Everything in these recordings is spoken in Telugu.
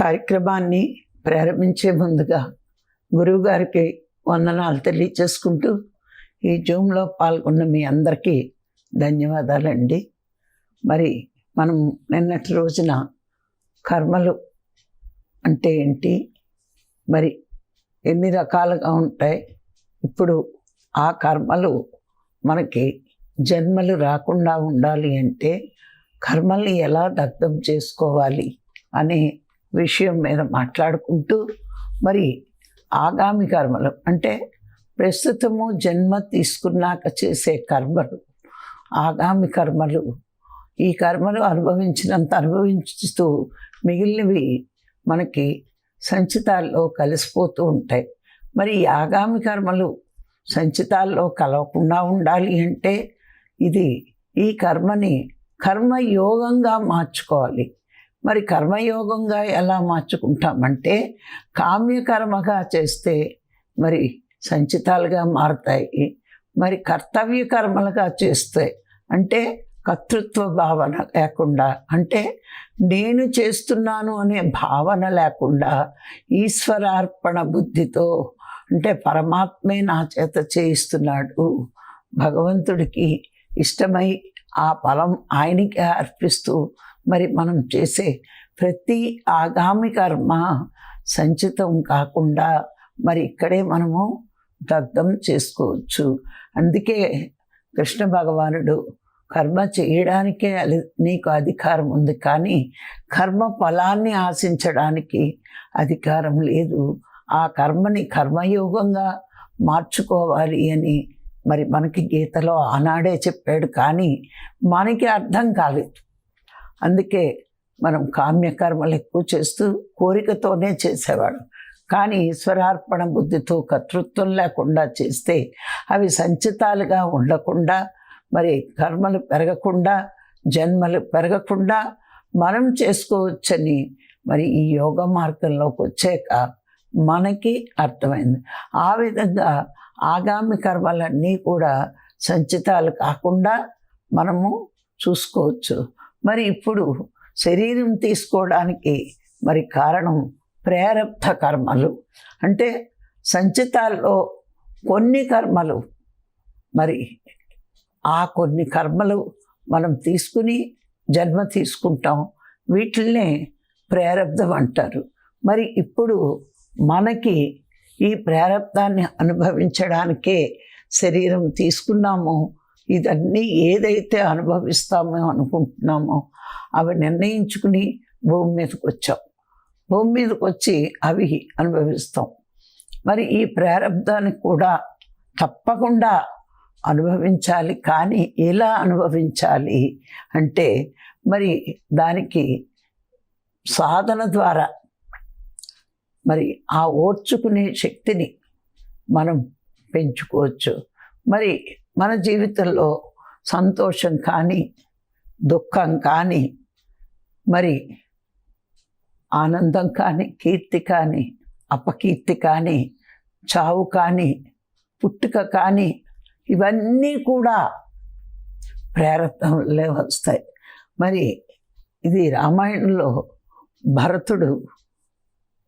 కార్యక్రమాన్ని ప్రారంభించే ముందుగా గురువుగారికి వందనాలు తెలియచేసుకుంటూ ఈ జూమ్లో పాల్గొన్న మీ అందరికీ ధన్యవాదాలండి. మరి మనం నిన్నటి రోజున కర్మలు అంటే ఏంటి? మరి ఎన్ని రకాలుగా ఉంటాయి? ఇప్పుడు ఆ కర్మలు మనకి జన్మలు రాకుండా ఉండాలి అంటే కర్మల్ని ఎలా దగ్ధం చేసుకోవాలి అనే విషయం మీద మాట్లాడుకుంటూ మరి ఆగామి కర్మలు అంటే ప్రస్తుతము జన్మ తీసుకున్నాక చేసే కర్మలు ఆగామి కర్మలు. ఈ కర్మలు అనుభవించినంత అనుభవించుతూ మిగిలినవి మనకి సంచితాల్లో కలిసిపోతూ ఉంటాయి. మరి ఈ ఆగామి కర్మలు సంచితాల్లో కలవకుండా ఉండాలి అంటే ఇది ఈ కర్మని కర్మయోగంగా మార్చుకోవాలి. మరి కర్మయోగంగా ఎలా మార్చుకుంటామంటే కామ్యకర్మగా చేస్తే మరి సంచితాలుగా మారుతాయి మరి కర్తవ్య కర్మలుగా చేస్తే అంటే కర్తృత్వ భావన లేకుండా అంటే నేను చేస్తున్నాను అనే భావన లేకుండా ఈశ్వరార్పణ బుద్ధితో అంటే పరమాత్మే నా చేత చేయిస్తున్నాడు భగవంతుడికి ఇష్టమై ఆ ఫలం ఆయనకి అర్పిస్తూ మరి మనం చేసే ప్రతి ఆగామి కర్మ సంచితం కాకుండా మరి ఇక్కడే మనము దగ్ధం చేసుకోవచ్చు. అందుకే కృష్ణ భగవానుడు కర్మ చేయడానికే నీకు అధికారం ఉంది కానీ కర్మ ఫలాన్ని ఆశించడానికి అధికారం లేదు. ఆ కర్మని కర్మయోగంగా మార్చుకోవాలి అని మరి మనకి గీతలో ఆనాడే చెప్పాడు కానీ మనకి అర్థం కాలేదు. అందుకే మనం కామ్యకర్మలు ఎక్కువ చేస్తూ కోరికతోనే చేసేవాడు కానీ ఈశ్వరార్పణ బుద్ధితో కర్తృత్వం లేకుండా చేస్తే అవి సంచితాలుగా ఉండకుండా మరి కర్మలు పెరగకుండా జన్మలు పెరగకుండా మనం చేసుకోవచ్చని మరి ఈ యోగ మార్గంలోకి వచ్చాక మనకి అర్థమైంది. ఆ విధంగా ఆగామి కర్మలన్నీ కూడా సంచితాలు కాకుండా మనము చూసుకోవచ్చు. మరి ఇప్పుడు శరీరం తీసుకోవడానికి మరి కారణం ప్రేరబ్ధ కర్మలు. అంటే సంచితాల్లో కొన్ని కర్మలు మరి ఆ కొన్ని కర్మలు మనం తీసుకుని జన్మ తీసుకుంటాం. వీటిల్నే ప్రేరబ్ధం అంటారు. మరి ఇప్పుడు మనకి ఈ ప్రారబ్ధాన్ని అనుభవించడానికే శరీరం తీసుకున్నాము. ఇదన్నీ ఏదైతే అనుభవిస్తామో అనుకుంటున్నామో అవి నిర్ణయించుకుని భూమి మీదకి వచ్చాం. భూమి మీదకి వచ్చి అవి అనుభవిస్తాం. మరి ఈ ప్రారబ్ధాన్ని కూడా తప్పకుండా అనుభవించాలి. కానీ ఎలా అనుభవించాలి అంటే మరి దానికి సాధన ద్వారా మరి ఆ ఓర్చుకునే శక్తిని మనం పెంచుకోవచ్చు. మరి మన జీవితంలో సంతోషం కానీ దుఃఖం కానీ మరి ఆనందం కానీ కీర్తి కానీ అపకీర్తి కానీ చావు కానీ పుట్టుక కానీ ఇవన్నీ కూడా ప్రేరత్నంలో వస్తాయి. మరి ఇది రామాయణంలో భరతుడు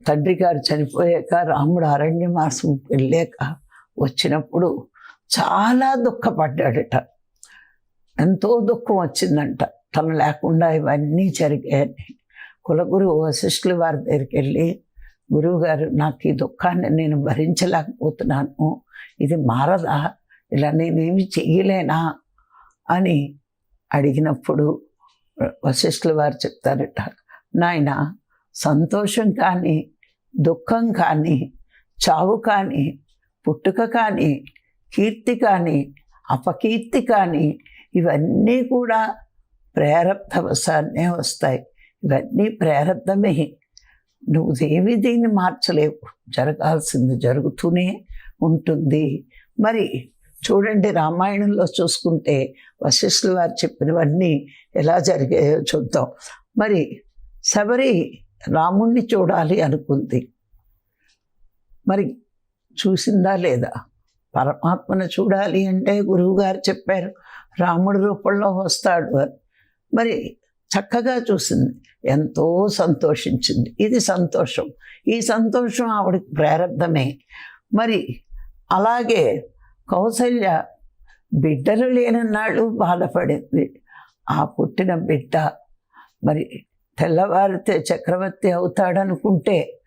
తండ్రి గారు చనిపోయాక రాముడు అరణ్యమాసం వెళ్ళాక వచ్చినప్పుడు చాలా దుఃఖపడ్డాడట. ఎంతో దుఃఖం వచ్చిందంట. తను లేకుండా ఇవన్నీ జరిగాయని కులగురు వశిష్ఠులు వారి దగ్గరికి వెళ్ళి గురువుగారు నాకు ఈ దుఃఖాన్ని నేను భరించలేకపోతున్నాను. ఇది మారదా? ఇలా నేనేమి చెయ్యలేనా? అని అడిగినప్పుడు వశిష్ఠులు వారు చెప్తారట. నాయన సంతోషం కానీ దుఃఖం కానీ చావు కానీ పుట్టుక కానీ కీర్తి కానీ అపకీర్తి కానీ ఇవన్నీ కూడా ప్రేరబ్ధవశాన్నే వస్తాయి. ఇవన్నీ ప్రేరబ్ధమే నువ్వు ఏమి దీన్ని మార్చలేవు. జరగాల్సింది జరుగుతూనే ఉంటుంది. మరి చూడండి రామాయణంలో చూసుకుంటే వశిష్ఠుల వారు చెప్పినవన్నీ ఎలా జరిగాయో చూద్దాం. మరి శబరి రాముణ్ణి చూడాలి అనుకుంది. మరి చూసిందా లేదా? పరమాత్మను చూడాలి అంటే గురువుగారు చెప్పారు రాముడి రూపంలో వస్తాడు అని. మరి చక్కగా చూసింది ఎంతో సంతోషించింది. ఇది సంతోషం. ఈ సంతోషం ఆవిడకి ప్రారంభమే. మరి అలాగే కౌసల్య బిడ్డలు లేనన్నాళ్ళు బాధపడింది. ఆ పుట్టిన బిడ్డ మరి తెల్లవారితే చక్రవర్తి అవుతాడనుకుంటే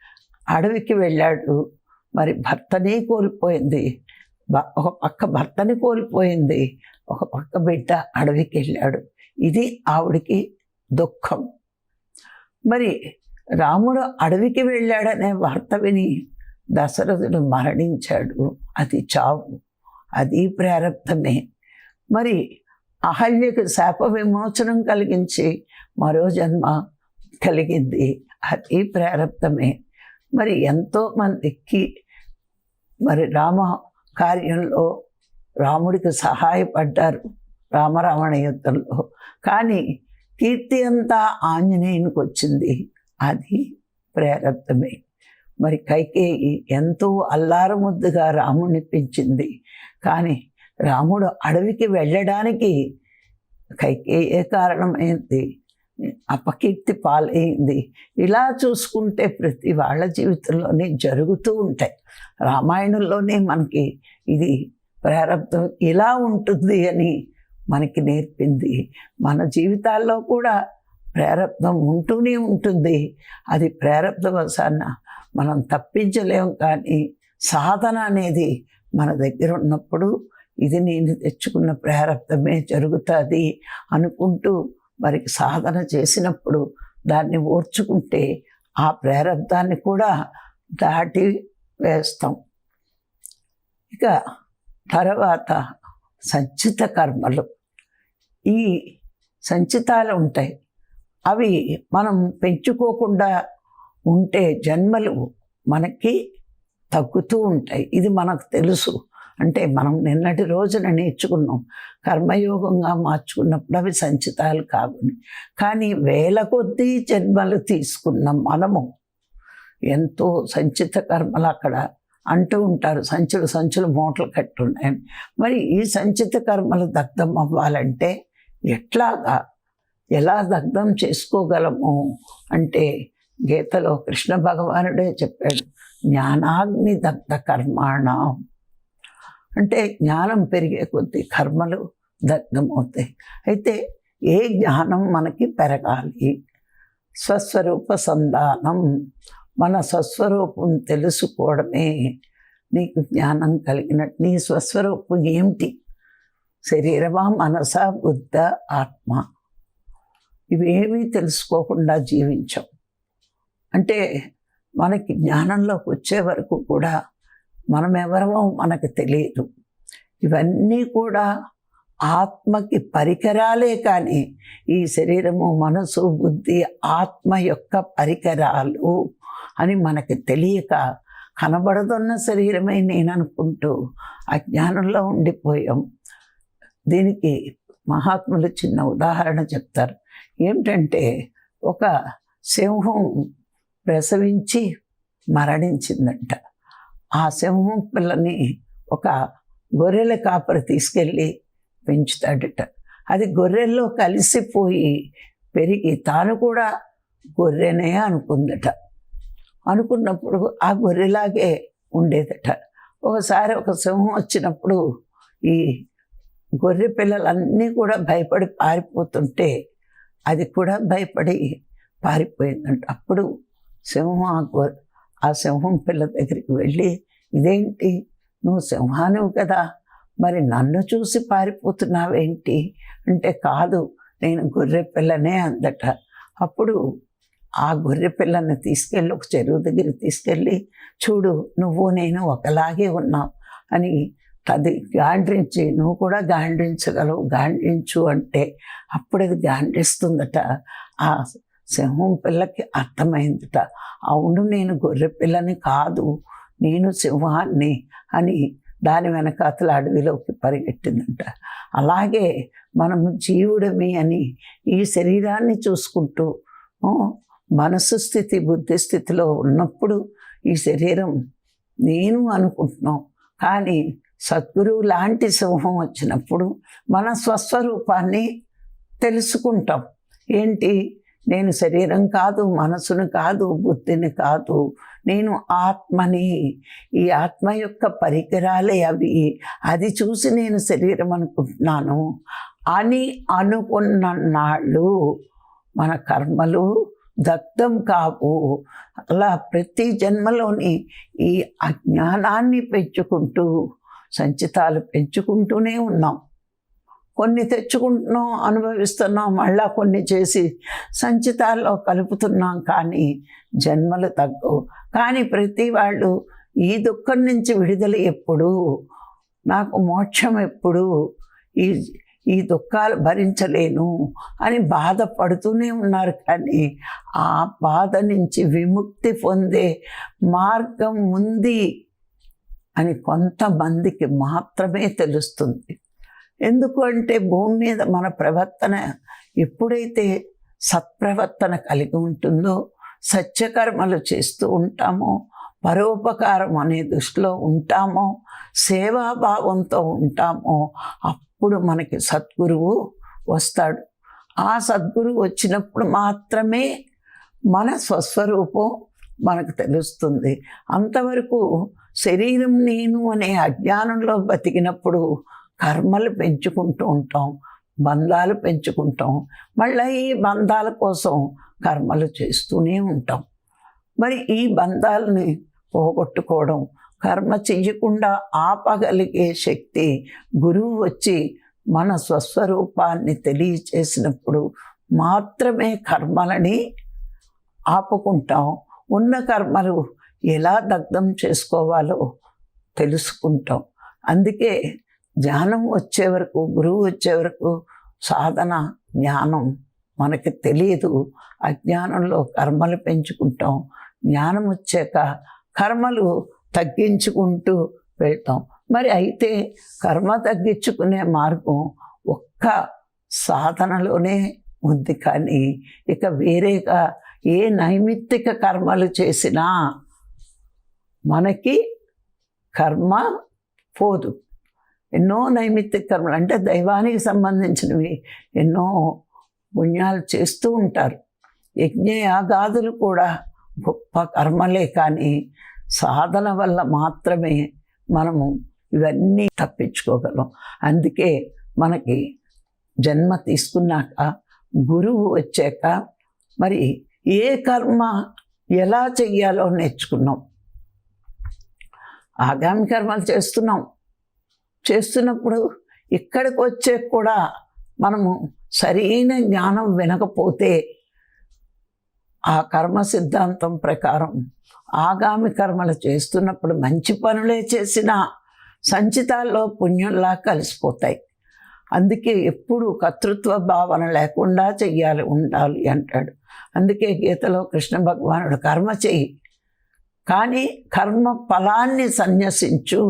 అడవికి వెళ్ళాడు. మరి భర్తనే కోల్పోయింది. ఒక పక్క భర్తని కోల్పోయింది. ఒక పక్క బిడ్డ అడవికి వెళ్ళాడు ఇది ఆవిడికి దుఃఖం. మరి రాముడు అడవికి వెళ్ళాడనే వార్త విని దశరథుడు మరణించాడు. అది చావు. అది ప్రారంభమే. మరి అహల్యకు శాప విమోచనం కలిగించి మరో జన్మ కలిగింది. అది ప్రారంభమే. మరి ఎంతోమందికి మరి రామ కార్యంలో రాముడికి సహాయపడ్డారు రామరావణ యుద్ధంలో. కానీ కీర్తి అంతా ఆంజనేయునికి వచ్చింది. అది ప్రేరత్వమే మరి కైకేయి ఎంతో అల్లారముద్దుగా రాముడిని పెంచింది. కానీ రాముడు అడవికి వెళ్ళడానికి కైకేయే కారణమైంది. అపకీర్తి పాలైంది. ఇలా చూసుకుంటే ప్రతి వాళ్ళ జీవితంలోనే జరుగుతూ ఉంటాయి. రామాయణంలోనే మనకి ఇది ప్రారంభం ఇలా ఉంటుంది అని మనకి నేర్పింది. మన జీవితాల్లో కూడా ప్రారంభం ఉంటూనే ఉంటుంది. అది ప్రారంభవశాన మనం తప్పించలేం కానీ సాధన అనేది మన దగ్గర ఉన్నప్పుడు ఇది నేను తెచ్చుకున్న ప్రారంభమే జరుగుతుంది అనుకుంటూ వారికి సాధన చేసినప్పుడు దాన్ని ఓర్చుకుంటే ఆ ప్రారంధాన్ని కూడా దాటి వేస్తాం. ఇక తర్వాత సంచిత కర్మలు. ఈ సంచితాలు ఉంటాయి. అవి మనం పెంచుకోకుండా ఉంటే జన్మలు మనకి తగ్గుతూ ఉంటాయి. ఇది మనకు తెలుసు. అంటే మనం నిన్నటి రోజున నేర్చుకున్నాం కర్మయోగంగా మార్చుకున్నప్పుడు అవి సంచితాలు కావుని. కానీ వేల కొద్దీ జన్మలు తీసుకున్న మనము ఎంతో సంచిత కర్మలు అక్కడ అంటూ ఉంటారు. సంచులు సంచులు మూటలు కట్టున్నాయని మరి ఈ సంచిత కర్మలు దగ్ధం అవ్వాలంటే ఎట్లాగా? ఎలా దగ్ధం చేసుకోగలము? అంటే గీతలో కృష్ణ భగవానుడే చెప్పాడు జ్ఞానాగ్ని దగ్ధ కర్మాణ అంటే జ్ఞానం పెరిగే కొద్దీ కర్మలు దగ్ధమవుతాయి. అయితే ఏ జ్ఞానం మనకి పెరగాలి? స్వస్వరూప సంధానం. మన స్వస్వరూపం తెలుసుకోవడమే. నీకు జ్ఞానం కలిగినట్టు. నీ స్వస్వరూపం ఏమిటి? శరీరమా మనస బుద్ధ ఆత్మ? ఇవేమీ తెలుసుకోకుండా జీవించాం. అంటే మనకి జ్ఞానంలోకి వచ్చే వరకు కూడా మనం ఎవరమో మనకు తెలియదు ఇవన్నీ కూడా ఆత్మకి పరికరాలే కానీ ఈ శరీరము మనసు బుద్ధి ఆత్మ యొక్క పరికరాలు అని మనకి తెలియక కనబడుతున్న శరీరమే నేను అనుకుంటూ అజ్ఞానంలో ఉండిపోయాం. దీనికి మహాత్ములు చిన్న ఉదాహరణ చెప్తారు. ఏమిటంటే ఒక సింహం ప్రసవించి మరణించిందంట. ఆ సింహం పిల్లని ఒక గొర్రెల కాపరి తీసుకెళ్ళి పెంచుతాడట. అది గొర్రెల్లో కలిసిపోయి పెరిగి తాను కూడా గొర్రెనే అనుకుందట. అనుకున్నప్పుడు ఆ గొర్రెలాగే ఉండేదట. ఒకసారి ఒక సింహం వచ్చినప్పుడు ఈ గొర్రె పిల్లలన్నీ కూడా భయపడి పారిపోతుంటే అది కూడా భయపడి పారిపోయిందంట. అప్పుడు సింహం ఆ గొర్రె ఆ సింహం పిల్ల దగ్గరికి వెళ్ళి ఇదేంటి? నువ్వు సింహానివి కదా. మరి నన్ను చూసి పారిపోతున్నావేంటి? అంటే కాదు నేను గొర్రె పిల్లనే అందట. అప్పుడు ఆ గొర్రె పిల్లని తీసుకెళ్ళి ఒక చెరువు దగ్గర తీసుకెళ్ళి చూడు నువ్వు నేను ఒకలాగే ఉన్నాం. అని అది గాండ్రించి నువ్వు కూడా గాండ్రించగలవు గాండ్రించు అంటే అప్పుడు అది గాండ్రిస్తుందట. ఆ సింహం పిల్లకి అర్థమైందట. అవును నేను గొర్రె పిల్లని కాదు. నేను సింహాన్ని అని దాని వెనక అతల అడవిలోకి పరిగెట్టిందంట. అలాగే మనం జీవుడమే అని ఈ శరీరాన్ని చూసుకుంటూ మనసు స్థితి బుద్ధి స్థితిలో ఉన్నప్పుడు ఈ శరీరం నేను అనుకుంటున్నాం. కానీ సద్గురువు లాంటి సింహం వచ్చినప్పుడు మన స్వస్వరూపాన్ని తెలుసుకుంటాం. ఏంటి? నేను శరీరం కాదు మనసును కాదు బుద్ధిని కాదు నేను ఆత్మని. ఈ ఆత్మ యొక్క పరికరాలే అవి. అది చూసి నేను శరీరం అనుకుంటున్నాను. అని అనుకున్న నాళ్ళు మన కర్మలు దగ్ధం కావు. అలా ప్రతి జన్మలోని ఈ అజ్ఞానాన్ని పెంచుకుంటూ సంచితాలు పెంచుకుంటూనే ఉన్నాం. కొన్ని తెచ్చుకుంటున్నాం అనుభవిస్తున్నాం మళ్ళా కొన్ని చేసి సంచితాల్లో కలుపుతున్నాం కానీ జన్మలు తగ్గవు. కానీ ప్రతి వాళ్ళు ఈ దుఃఖం నుంచి విడుదల ఎప్పుడు నాకు మోక్షం ఎప్పుడు ఈ ఈ దుఃఖాలు భరించలేను అని బాధపడుతూనే ఉన్నారు కానీ ఆ బాధ నుంచి విముక్తి పొందే మార్గం ఉంది అని కొంతమందికి మాత్రమే తెలుస్తుంది. ఎందుకు అంటే భూమి మీద మన ప్రవర్తన ఎప్పుడైతే సత్ప్రవర్తన కలిగి ఉంటుందో సత్యకర్మలు చేస్తూ ఉంటామో పరోపకారం అనే దృష్టిలో ఉంటామో సేవాభావంతో ఉంటామో అప్పుడు మనకి సద్గురువు వస్తాడు. ఆ సద్గురువు వచ్చినప్పుడు మాత్రమే మన స్వస్వరూపం మనకు తెలుస్తుంది. అంతవరకు శరీరం నేను అనే అజ్ఞానంలో బతికినప్పుడు కర్మలు పెంచుకుంటూ ఉంటాం బంధాలు పెంచుకుంటాం. మళ్ళీ ఈ బంధాల కోసం కర్మలు చేస్తూనే ఉంటాం. మరి ఈ బంధాలని పోగొట్టుకోవడం కర్మ చెయ్యకుండా ఆపగలిగే శక్తి గురువు వచ్చి మన స్వస్వరూపాన్ని తెలియచేసినప్పుడు మాత్రమే కర్మలని ఆపుకుంటాం. ఉన్న కర్మలు ఎలా దగ్ధం చేసుకోవాలో తెలుసుకుంటాం. అందుకే జ్ఞానం వచ్చే వరకు గురువు వచ్చే వరకు సాధన జ్ఞానం మనకి తెలియదు అజ్ఞానంలో కర్మలు పెంచుకుంటాం. జ్ఞానం వచ్చాక కర్మలు తగ్గించుకుంటూ వెళ్తాం. మరి అయితే కర్మ తగ్గించుకునే మార్గం ఒక్క సాధనలోనే ఉంది కానీ ఇక వేరేగా ఏ నైమిత్తిక కర్మలు చేసినా మనకి కర్మ పోదు. ఎన్నో నైమిత్తిక కర్మలు అంటే దైవానికి సంబంధించినవి ఎన్నో పుణ్యాలు చేస్తూ ఉంటారు. యజ్ఞయాగాదులు కూడా గొప్ప కర్మలే కానీ సాధన వల్ల మాత్రమే మనము ఇవన్నీ తప్పించుకోగలం. అందుకే మనకి జన్మ తీసుకున్నాక గురువు వచ్చాక మరి ఏ కర్మ ఎలా చెయ్యాలో నేర్చుకున్నాం. ఆగామి కర్మలు చేస్తున్నాం. చేస్తున్నప్పుడు ఇక్కడికి వచ్చే కూడా మనము సరైన జ్ఞానం వినకపోతే ఆ కర్మ సిద్ధాంతం ప్రకారం ఆగామి కర్మలు చేస్తున్నప్పుడు మంచి పనులే చేసినా సంచితాల్లో పుణ్యంలా కలిసిపోతాయి. అందుకే ఎప్పుడు కర్తృత్వ భావన లేకుండా చెయ్యాలి ఉండాలి అంటాడు. అందుకే గీతలో కృష్ణ భగవానుడు కర్మ చెయ్యి. కానీ కర్మ ఫలాన్ని సన్యసించు.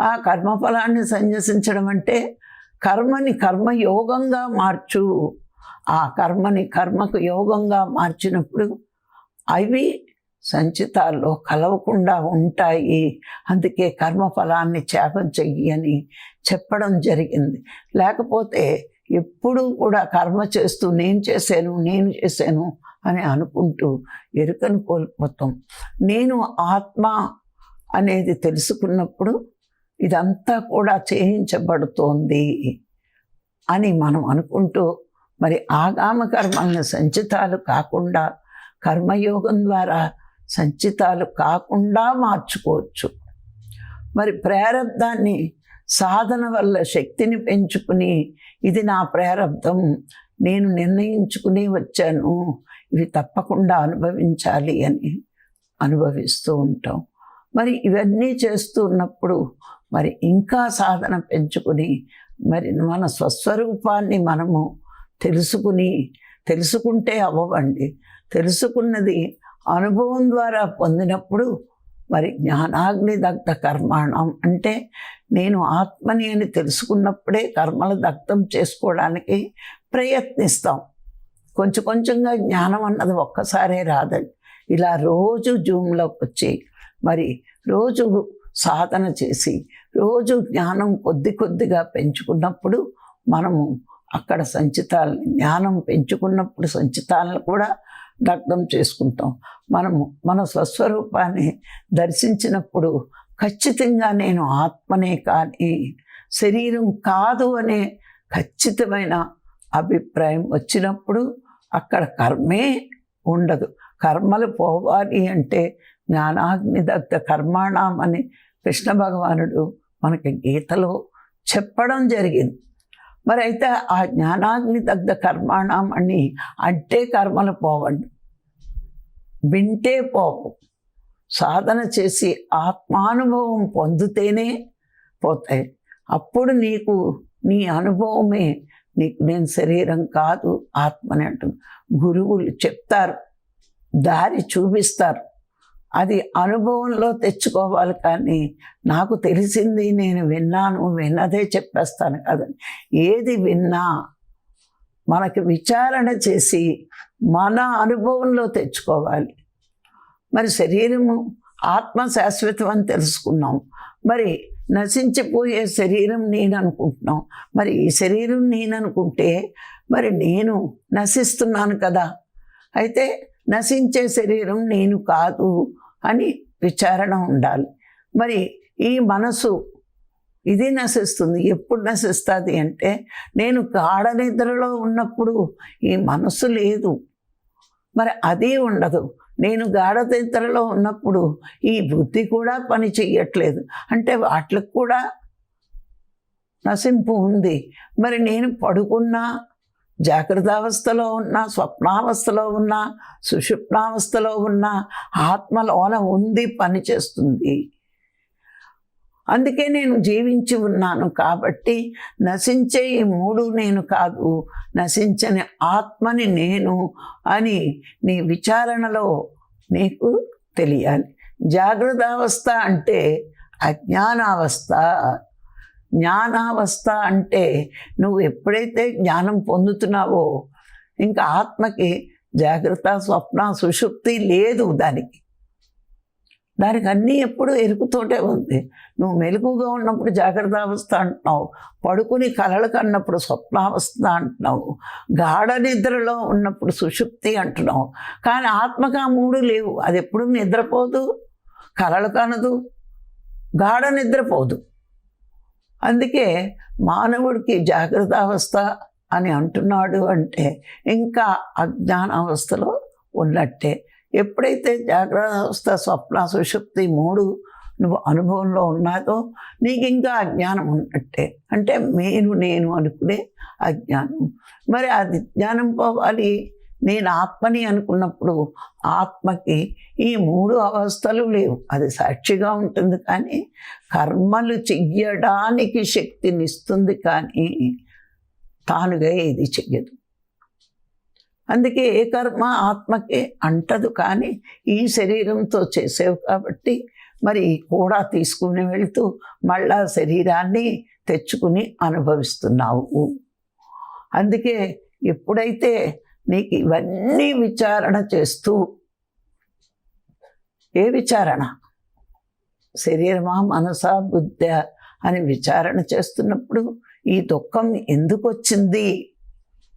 ఆ కర్మ ఫలాన్ని సన్యసించడం అంటే కర్మని కర్మయోగంగా మార్చు. ఆ కర్మని కర్మకు యోగంగా మార్చినప్పుడు అవి సంచితాల్లో కలవకుండా ఉంటాయి. అందుకే కర్మఫలాన్ని త్యాగం చెయ్యి అని చెప్పడం జరిగింది. లేకపోతే ఎప్పుడూ కూడా కర్మ చేస్తూ నేను చేశాను నేను చేశాను అని అనుకుంటూ ఎరుకను కోల్పోతాం. నేను ఆత్మ అనేది తెలుసుకున్నప్పుడు ఇదంతా కూడా చేయించబడుతోంది అని మనం అనుకుంటూ మరి ఆగామ కర్మలను సంచితాలు కాకుండా కర్మయోగం ద్వారా సంచితాలు కాకుండా మార్చుకోవచ్చు. మరి ప్రారంధాన్ని సాధన వల్ల శక్తిని పెంచుకుని ఇది నా ప్రారంధం నేను నిర్ణయించుకుని వచ్చాను ఇవి తప్పకుండా అనుభవించాలి అని అనుభవిస్తూ ఉంటాం. మరి ఇవన్నీ చేస్తూ ఉన్నప్పుడు మరి ఇంకా సాధన పెంచుకుని మరి మన స్వస్వరూపాన్ని మనము తెలుసుకుని తెలుసుకుంటే అవ్వవండి తెలుసుకున్నది అనుభవం ద్వారా పొందినప్పుడు మరి జ్ఞానాగ్ని దగ్ధ కర్మాణం అంటే నేను ఆత్మని అని తెలుసుకున్నప్పుడే కర్మలు దగ్ధం చేసుకోవడానికి ప్రయత్నిస్తాం. కొంచెం కొంచెంగా జ్ఞానం అన్నది ఒక్కసారే రాదండి. ఇలా రోజు జూమ్లోకి వచ్చి మరి రోజు సాధన చేసి రోజు జ్ఞానం కొద్ది కొద్దిగా పెంచుకున్నప్పుడు మనము అక్కడ సంచితాలని జ్ఞానం పెంచుకున్నప్పుడు సంచితాలను కూడా దగ్ధం చేసుకుంటాం. మనము మన స్వస్వరూపాన్ని దర్శించినప్పుడు ఖచ్చితంగా నేను ఆత్మనే కానీ శరీరం కాదు అనే ఖచ్చితమైన అభిప్రాయం వచ్చినప్పుడు అక్కడ కర్మే ఉండదు. కర్మలు పోవాలి అంటే జ్ఞానాగ్నిదగ్ధ కర్మాణం అని కృష్ణ భగవానుడు మనకి గీతలో చెప్పడం జరిగింది. మరి అయితే ఆ జ్ఞానాగ్ని దగ్ధ కర్మాణం అని అంటే కర్మలు పోవండి. వింటే పోవు సాధన చేసి ఆత్మానుభవం పొందితేనే పోతాయి. అప్పుడు నీకు నీ అనుభవమే నీకు నేను శరీరం కాదు ఆత్మని అంటుంది. గురువులు చెప్తారు దారి చూపిస్తారు. అది అనుభవంలో తెచ్చుకోవాలి కానీ నాకు తెలిసింది నేను విన్నాను విన్నదే చెప్పేస్తాను కదండి ఏది విన్నా మనకి విచారణ చేసి మన అనుభవంలో తెచ్చుకోవాలి. మరి శరీరము ఆత్మ శాశ్వతం అని తెలుసుకున్నాం. మరి నశించిపోయే శరీరం నేను అనుకుంటున్నాం. మరి ఈ శరీరం నేను అనుకుంటే మరి నేను నశిస్తున్నాను కదా. అయితే నశించే శరీరం నేను కాదు. అని విచారణ ఉండాలి. మరి ఈ మనసు ఇది నశిస్తుంది ఎప్పుడు నశిస్తుంది అంటే నేను గాఢ నిద్రలో ఉన్నప్పుడు ఈ మనసు లేదు. మరి అది ఉండదు. నేను గాఢ నిద్రలో ఉన్నప్పుడు ఈ బుద్ధి కూడా పని చెయ్యట్లేదు. అంటే వాటికి కూడా నశింపు ఉంది. మరి నేను పడుకున్నా జాగ్రత్తావస్థలో ఉన్నా స్వప్నావస్థలో ఉన్నా సుషుప్నావస్థలో ఉన్నా ఆత్మలోన ఉంది పనిచేస్తుంది అందుకే నేను జీవించి ఉన్నాను కాబట్టి నశించే ఈ మూడు నేను కాదు నశించని ఆత్మని నేను అని నీ విచారణలో నీకు తెలియాలి. జాగ్రత్త అవస్థ అంటే అజ్ఞానావస్థ. జ్ఞానావస్థ అంటే నువ్వు ఎప్పుడైతే జ్ఞానం పొందుతున్నావో ఇంకా ఆత్మకి జాగ్రత్త స్వప్న సుషుప్తి లేదు దానికి. దానికి అన్నీ ఎప్పుడు ఎరుకుతోటే ఉంది. నువ్వు మెలకుగా ఉన్నప్పుడు జాగ్రత్త అవస్థ అంటున్నావు. పడుకుని కలలు కన్నప్పుడు స్వప్నావస్థ అంటున్నావు. గాఢ నిద్రలో ఉన్నప్పుడు సుషుప్తి అంటున్నావు. కానీ ఆత్మకు ఆ మూడు లేవు. అది ఎప్పుడు నిద్రపోదు కలలు కనదు గాఢ నిద్రపోదు. అందుకే మానవుడికి జాగ్రత్త అవస్థ అని అంటున్నాడు అంటే ఇంకా అజ్ఞాన అవస్థలో ఉన్నట్టే. ఎప్పుడైతే జాగ్రత్త అవస్థ స్వప్న సుషుప్తి మూడు నువ్వు అనుభవంలో ఉన్నాదో నీకు ఇంకా అజ్ఞానం ఉన్నట్టే. అంటే నేను నేను అనుకునే అజ్ఞానం. మరి అది జ్ఞానం పోవాలి నేను ఆత్మని అనుకున్నప్పుడు ఆత్మకి ఈ మూడు అవస్థలు లేవు. అది సాక్షిగా ఉంటుంది కానీ కర్మలు చెయ్యడానికి శక్తినిస్తుంది కానీ తానుగా ఏది చెయ్యదు. అందుకే ఏ కర్మ ఆత్మకి అంటదు కానీ ఈ శరీరంతో చేసేవు కాబట్టి మరి కూడా తీసుకుని వెళ్తూ మళ్ళా శరీరాన్ని తెచ్చుకుని అనుభవిస్తున్నావు. అందుకే ఎప్పుడైతే నీకు ఇవన్నీ విచారణ చేస్తూ ఏ విచారణ? శరీరమా మనసా బుద్ధ అని విచారణ చేస్తున్నప్పుడు ఈ దుఃఖం ఎందుకు వచ్చింది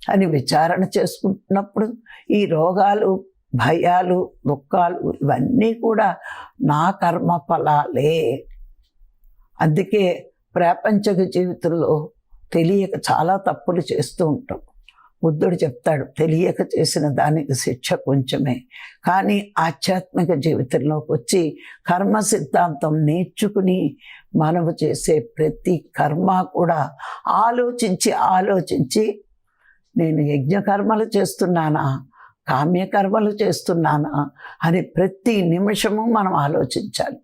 అని విచారణ చేసుకుంటున్నప్పుడు ఈ రోగాలు భయాలు దుఃఖాలు ఇవన్నీ కూడా నా కర్మ ఫలాలే. అందుకే ప్రాపంచక జీవితంలో తెలియక చాలా తప్పులు చేస్తూ ఉంటాం. బుద్ధుడు చెప్తాడు తెలియక చేసిన దానికి శిక్ష కొంచెమే. కానీ ఆధ్యాత్మిక జీవితంలోకి వచ్చి కర్మ సిద్ధాంతం నేర్చుకుని మనము చేసే ప్రతి కర్మ కూడా ఆలోచించి ఆలోచించి నేను యజ్ఞకర్మలు చేస్తున్నానా కామ్యకర్మలు చేస్తున్నానా అని ప్రతి నిమిషము మనం ఆలోచించాలి.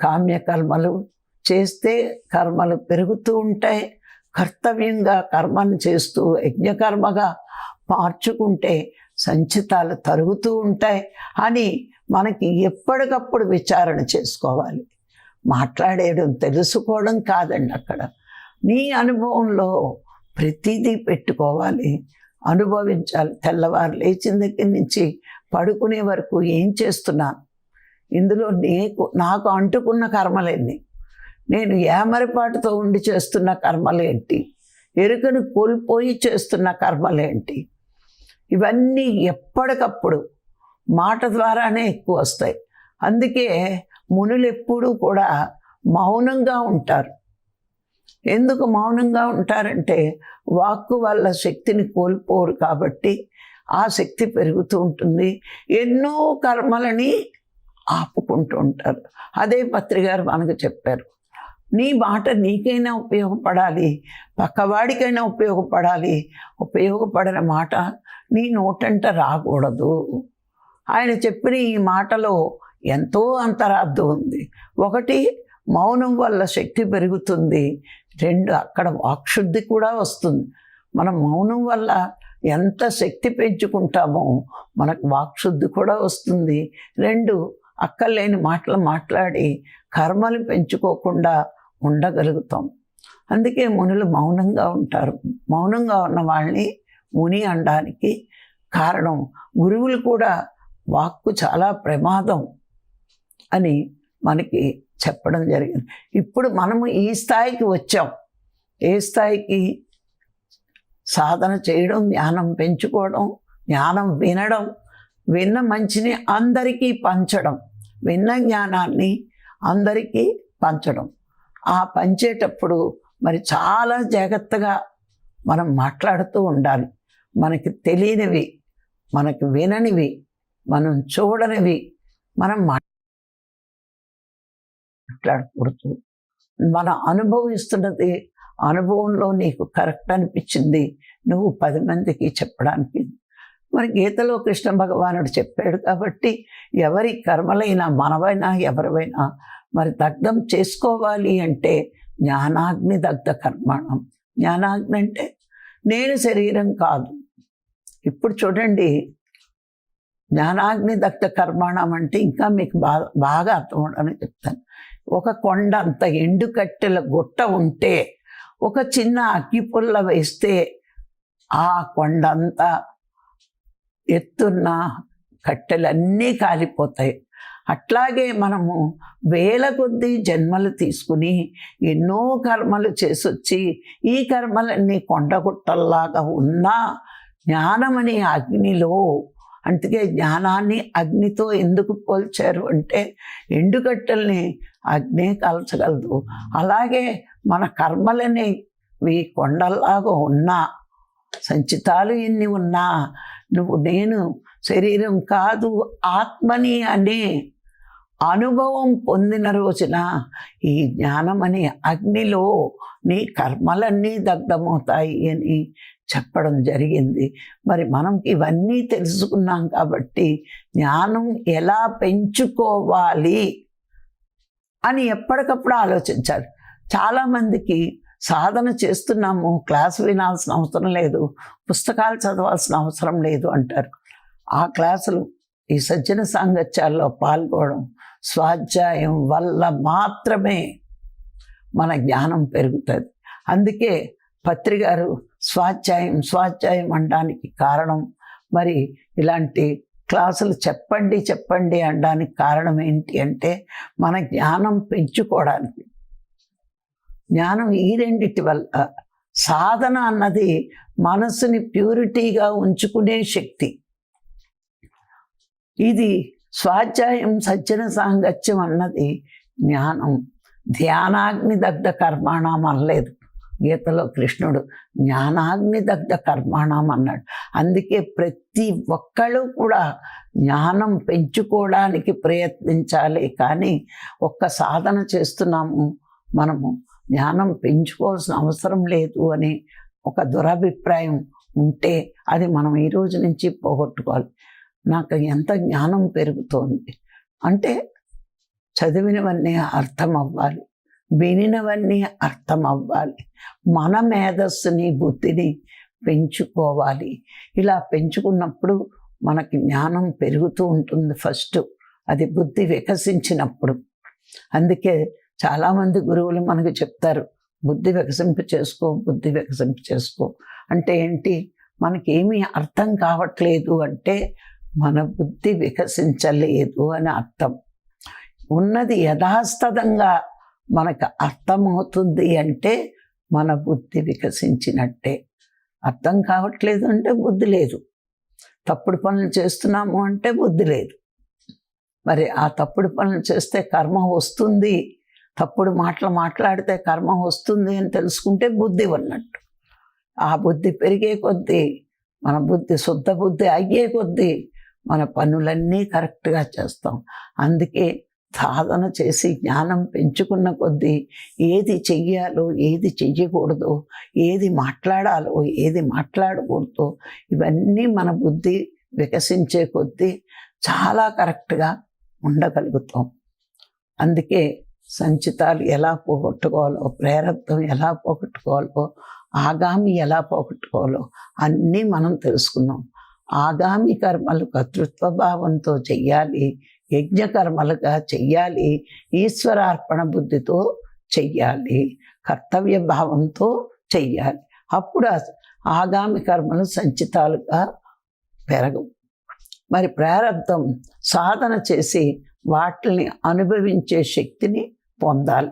కామ్యకర్మలు చేస్తే కర్మలు పెరుగుతూ ఉంటాయి కర్తవ్యంగా కర్మను చేస్తూ యజ్ఞకర్మగా మార్చుకుంటే సంచితాలు తరుగుతూ ఉంటాయి అని మనకి ఎప్పటికప్పుడు విచారణ చేసుకోవాలి. మాట్లాడేయడం తెలుసుకోవడం కాదండి అక్కడ. నీ అనుభవంలో ప్రతిదీ పెట్టుకోవాలి. అనుభవించాలి. తెల్లవారు లేచిన దగ్గర నుంచి పడుకునే వరకు ఏం చేస్తున్నాను ఇందులో నీకు నాకు అంటుకున్న కర్మలేని నేను ఏమరిపాటుతో ఉండి చేస్తున్న కర్మలేంటి? ఎరుకను కోల్పోయి చేస్తున్న కర్మలేంటి? ఇవన్నీ ఎప్పటికప్పుడు మాట ద్వారానే ఎక్కువ వస్తాయి. అందుకే మునులు ఎప్పుడూ కూడా మౌనంగా ఉంటారు. ఎందుకు మౌనంగా ఉంటారంటే వాక్కు వల్ల శక్తిని కోల్పోరు కాబట్టి ఆ శక్తి పెరుగుతూ ఉంటుంది. ఎన్నో కర్మలని ఆపుకుంటూ ఉంటారు. అదే పత్రికారు మనకు చెప్పారు. నీ మాట నీకైనా ఉపయోగపడాలి. పక్కవాడికైనా ఉపయోగపడాలి. ఉపయోగపడిన మాట నీ నోటంట రాకూడదు. ఆయన చెప్పిన ఈ మాటలో ఎంతో అంతరార్థం ఉంది. ఒకటి మౌనం వల్ల శక్తి పెరుగుతుంది. రెండు అక్కడ వాక్శుద్ధి కూడా వస్తుంది. మనం మౌనం వల్ల ఎంత శక్తి పెంచుకుంటామో మనకు వాక్శుద్ధి కూడా వస్తుంది. రెండు అక్కర్లేని మాటలు మాట్లాడి కర్మలు పెంచుకోకుండా ఉండగలుగుతాం. అందుకే మునులు మౌనంగా ఉంటారు. మౌనంగా ఉన్న వాళ్ళని ముని అనడానికి కారణం గురువులు కూడా వాక్కు చాలా ప్రమాదం అని మనకి చెప్పడం జరిగింది. ఇప్పుడు మనము ఈ స్థాయికి వచ్చాం. ఏ స్థాయికి? సాధన చేయడం జ్ఞానం పెంచుకోవడం జ్ఞానం వినడం విన్న మంచిని అందరికీ పంచడం విన్న జ్ఞానాన్ని అందరికీ పంచడం. ఆ పంచేటప్పుడు మరి చాలా జాగ్రత్తగా మనం మాట్లాడుతూ ఉండాలి. మనకి తెలియనివి మనకి విననివి మనం చూడనివి మనం మాట్లాడకూడదు. మన అనుభవిస్తున్నది అనుభవంలో నీకు కరెక్ట్ అనిపించింది నువ్వు పది మందికి చెప్పడానికి. మరి గీతలో కృష్ణ భగవానుడు చెప్పాడు కాబట్టి ఎవరి కర్మలైనా మనవైనా ఎవరివైనా మరి దగ్ధం చేసుకోవాలి అంటే జ్ఞానాగ్ని దగ్ధ కర్మాణం. జ్ఞానాగ్ని అంటే నేను శరీరం కాదు. ఇప్పుడు చూడండి జ్ఞానాగ్ని దగ్ధ కర్మాణం అంటే ఇంకా మీకు బాగా బాగా అర్థం చెప్తాను. ఒక కొండ అంత ఎండు కట్టెల గుట్ట ఉంటే ఒక చిన్న అగ్గిపుల్ల వేస్తే ఆ కొండంతా ఎత్తున్న కట్టెలన్నీ కాలిపోతాయి. అట్లాగే మనము వేల కొద్దీ జన్మలు తీసుకుని ఎన్నో కర్మలు చేసొచ్చి ఈ కర్మలన్నీ కొండగుట్టల్లాగా ఉన్నా జ్ఞానమనే అగ్నిలో అందుకే జ్ఞానాన్ని అగ్నితో ఎందుకు పోల్చారు అంటే ఎండుగట్టల్ని అగ్నే కాల్చగలదు. అలాగే మన కర్మలనేవి కొండల్లాగా ఉన్నా సంచితాలు ఎన్ని ఉన్నా నువ్వు నేను శరీరం కాదు ఆత్మని అనే అనుభవం పొందిన రోజున ఈ జ్ఞానం అనే అగ్నిలో నీ కర్మలన్నీ దగ్ధమవుతాయి అని చెప్పడం జరిగింది. మరి మనం ఇవన్నీ తెలుసుకున్నాం కాబట్టి జ్ఞానం ఎలా పెంచుకోవాలి అని ఎప్పటికప్పుడు ఆలోచించాలి. చాలామందికి సాధన చేస్తున్నాము క్లాస్ వినాల్సిన అవసరం లేదు పుస్తకాలు చదవాల్సిన అవసరం లేదు అంటారు. ఆ క్లాసులు ఈ సజ్జన సాంగత్యాల్లో పాల్గొనడం స్వాధ్యాయం వల్ల మాత్రమే మన జ్ఞానం పెరుగుతుంది. అందుకే పత్రిగారు స్వాధ్యాయం స్వాధ్యాయం అనడానికి కారణం మరి ఇలాంటి క్లాసులు చెప్పండి చెప్పండి అనడానికి కారణం ఏంటి అంటే మన జ్ఞానం పెంచుకోవడానికి. జ్ఞానం ఈ రెండిటి వల్ల సాధన అన్నది మనసుని ప్యూరిటీగా ఉంచుకునే శక్తి. ఇది స్వాధ్యాయం సజ్జన సాంగత్యం అన్నది జ్ఞానం. ధ్యానాగ్ని దగ్ధ కర్మాణం అనలేదు. గీతలో కృష్ణుడు జ్ఞానాగ్ని దగ్ధ కర్మాణం అన్నాడు. అందుకే ప్రతి ఒక్కళ్ళు కూడా జ్ఞానం పెంచుకోవడానికి ప్రయత్నించాలి. కానీ ఒక్క సాధన చేస్తున్నాము మనము. జ్ఞానం పెంచుకోవాల్సిన అవసరం లేదు అని ఒక దురభిప్రాయం ఉంటే అది మనం ఈ రోజు నుంచి పోగొట్టుకోవాలి. నాకు ఎంత జ్ఞానం పెరుగుతోంది. అంటే చదివినవన్నీ అర్థం అవ్వాలి వినినవన్నీ అర్థం అవ్వాలి మన మేధస్సుని బుద్ధిని పెంచుకోవాలి. ఇలా పెంచుకున్నప్పుడు మనకి జ్ఞానం పెరుగుతూ ఉంటుంది ఫస్ట్. అది బుద్ధి వికసించినప్పుడు. అందుకే చాలామంది గురువులు మనకు చెప్తారు బుద్ధి వికసింప చేసుకో బుద్ధి వికసింప చేసుకో. అంటే ఏంటి? మనకేమీ అర్థం కావట్లేదు అంటే మన బుద్ధి వికసించలేదు అని అర్థం. ఉన్నది యథాస్థదంగా మనకు అర్థమవుతుంది అంటే మన బుద్ధి వికసించినట్టే. అర్థం కావట్లేదు అంటే బుద్ధి లేదు. తప్పుడు పనులు చేస్తున్నాము అంటే బుద్ధి లేదు. మరి ఆ తప్పుడు పనులు చేస్తే కర్మ వస్తుంది తప్పుడు మాటలు మాట్లాడితే కర్మ వస్తుంది అని తెలుసుకుంటే బుద్ధి ఉన్నట్టు. ఆ బుద్ధి పెరిగే కొద్దీ మన బుద్ధి శుద్ధ బుద్ధి అయ్యే కొద్దీ మన పనులన్నీ కరెక్ట్గా చేస్తాం. అందుకే సాధన చేసి జ్ఞానం పెంచుకున్న కొద్దీ ఏది చెయ్యాలో ఏది చెయ్యకూడదో ఏది మాట్లాడాలో ఏది మాట్లాడకూడదో ఇవన్నీ మన బుద్ధి వికసించే కొద్దీ చాలా కరెక్ట్గా ఉండగలుగుతాం. అందుకే సంచితాలు ఎలా పోగొట్టుకోవాలో ప్రేరత్వం ఎలా పోగొట్టుకోవాలో ఆగామి ఎలా పోగొట్టుకోవాలో అన్నీ మనం తెలుసుకున్నాం. ఆగామి కర్మలు కర్తృత్వ భావంతో చెయ్యాలి యజ్ఞకర్మలుగా చెయ్యాలి ఈశ్వరార్పణ బుద్ధితో చెయ్యాలి కర్తవ్య భావంతో చెయ్యాలి. అప్పుడు ఆగామి కర్మలు సంచితాలుగా పెరగవు. మరి ప్రారంధం సాధన చేసి వాటిని అనుభవించే శక్తిని పొందాలి.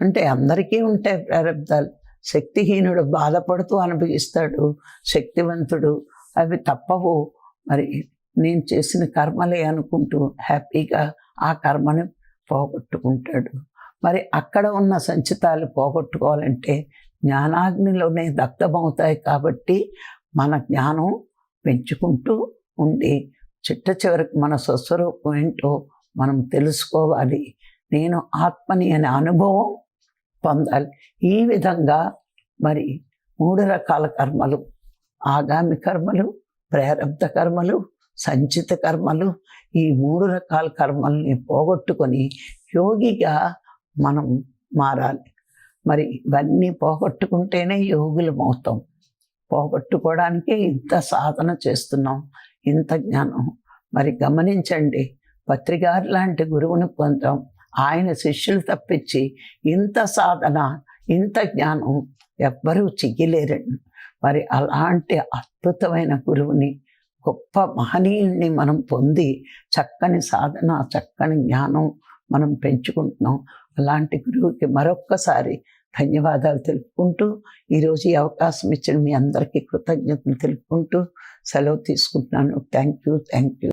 అంటే అందరికీ ఉంటాయి ప్రారంధాలు శక్తిహీనుడు బాధపడుతూ అనుభవిస్తాడు శక్తివంతుడు అవి తప్పవు. మరి నేను చేసిన కర్మలే అనుకుంటూ హ్యాపీగా ఆ కర్మని పోగొట్టుకుంటాడు. మరి అక్కడ ఉన్న సంచితాలు పోగొట్టుకోవాలంటే జ్ఞానాగ్నిలోనే దగ్ధమవుతాయి కాబట్టి మన జ్ఞానం పెంచుకుంటూ ఉండి చిట్ట చివరికి మన స్వస్వరూపం ఏంటో మనం తెలుసుకోవాలి. నేను ఆత్మని అనే అనుభవం పొందాలి. ఈ విధంగా మరి మూడు రకాల కర్మలు ఆగామి కర్మలు ప్రారంభ కర్మలు సంచిత కర్మలు ఈ మూడు రకాల కర్మల్ని పోగొట్టుకొని యోగిగా మనం మారాలి. మరి ఇవన్నీ పోగొట్టుకుంటేనే యోగులం అవుతాం. పోగొట్టుకోవడానికి ఇంత సాధన చేస్తున్నాం ఇంత జ్ఞానం. మరి గమనించండి పత్రికారు లాంటి గురువుని పొందాం. ఆయన శిష్యులు తప్పించి ఇంత సాధన ఇంత జ్ఞానం ఎవ్వరూ చెయ్యలేరండి. మరి అలాంటి అద్భుతమైన గురువుని గొప్ప మహనీయుణ్ణి మనం పొంది చక్కని సాధన చక్కని జ్ఞానం మనం పెంచుకుంటున్నాం. అలాంటి గురువుకి మరొక్కసారి ధన్యవాదాలు తెలుపుకుంటూ ఈరోజు ఈ అవకాశం ఇచ్చిన మీ అందరికీ కృతజ్ఞతలు తెలుపుకుంటూ సెలవు తీసుకుంటున్నాను. Thank you thank you.